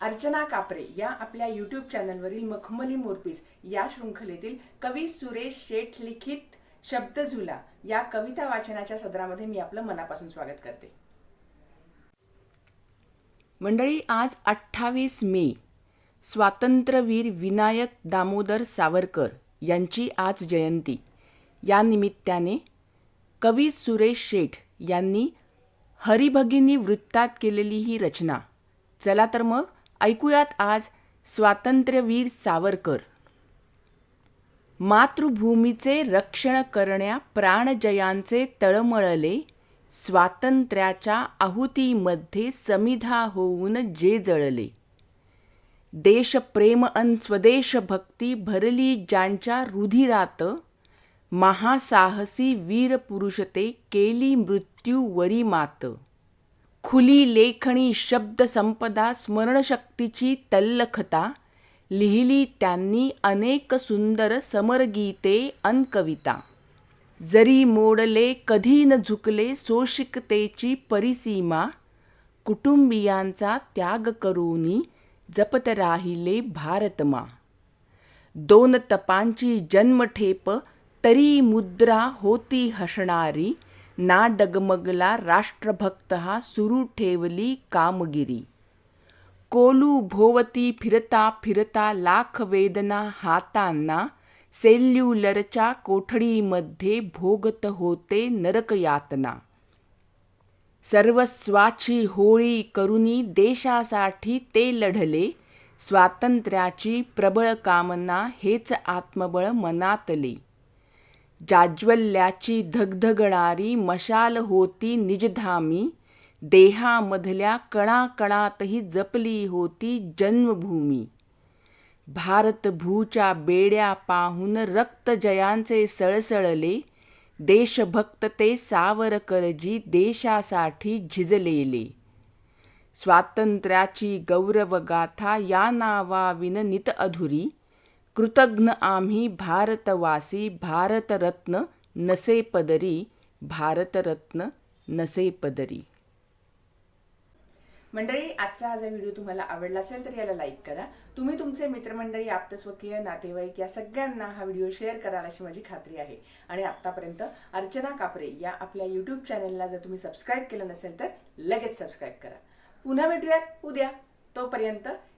अर्चना कापरे या आपल्या यूट्यूब चॅनलवरील मखमली मोरपीस या शृंखलेतील कवी सुरेश शेठ लिखित शब्दझुला या कविता वाचनाच्या सदरामध्ये मी आपलं मनापासून स्वागत करते. मंडळी आज अठ्ठावीस मे. स्वातंत्र्यवीर विनायक दामोदर सावरकर यांची आज जयंती. या निमित्ताने कवी सुरेश शेठ यांनी हरिभगिनी वृत्तात केलेली ही रचना चला तर मग ऐकूयात आज स्वातंत्र्यवीर सावरकर. मातृभूमीचे रक्षण करण्या प्राणजयांचे तळमळले स्वातंत्र्याच्या आहुतीमध्ये समिधा होऊन जे जळले. देशप्रेम अन स्वदेशभक्ती भरली ज्यांच्या रुधिरात महासाहसी वीरपुरुष ते केली मृत्यू वरी मात. खुली लेखणी शब्दसंपदा स्मरणशक्तीची तल्लखता लिहिली त्यांनी अनेक सुंदर समरगीते अनकविता जरी मोडले कधी न झुकले सोशिकतेची परिसीमा कुटुंबियांचा त्याग करूनी जपत राहिले भारतमा. दोन तपांची जन्मठेप तरी मुद्रा होती हसणारी ना डगमगला राष्ट्रभक्त हा सुरू ठेवली कामगिरी कोलू भोवती फिरता फिरता लाख वेदना हातांना सेल्युलरच्या कोठडीमध्ये भोगत होते नरकयातना सर्वस्वाची होळी करुनी देशासाठी ते लढले स्वातंत्र्याची प्रबळ कामना हेच आत्मबळ मनातले जाज्वल्याची धगधगणारी मशाल होती निजधामी देहामधल्या कणाकणातही जपली होती जन्मभूमी. भारतभूच्या बेड्या पाहून रक्तजयांचे सळसळले देशभक्त ते सावरकरजी देशासाठी झिजलेले. स्वातंत्र्याची गौरवगाथा या नावाविन नित अधुरी कृतज्ञ आम्ही भारतवासी भारतरत्न नसे पदरी भारतरत्न नसे पदरी. मंडळी आजचा हा जर व्हिडिओ तुम्हाला आवडला असेल तर याला लाईक करा. तुम्ही तुमचे मित्रमंडळी आप्तस्वकीय नातेवाईक या सगळ्यांना हा व्हिडिओ शेअर कराल अशी माझी खात्री आहे. आणि आत्तापर्यंत अर्चना कापरे या आपल्या यूट्यूब चॅनलला जर तुम्ही सबस्क्राईब केलं नसेल तर लगेच सबस्क्राईब करा. पुन्हा भेटूयात. उद्या तोपर्यंत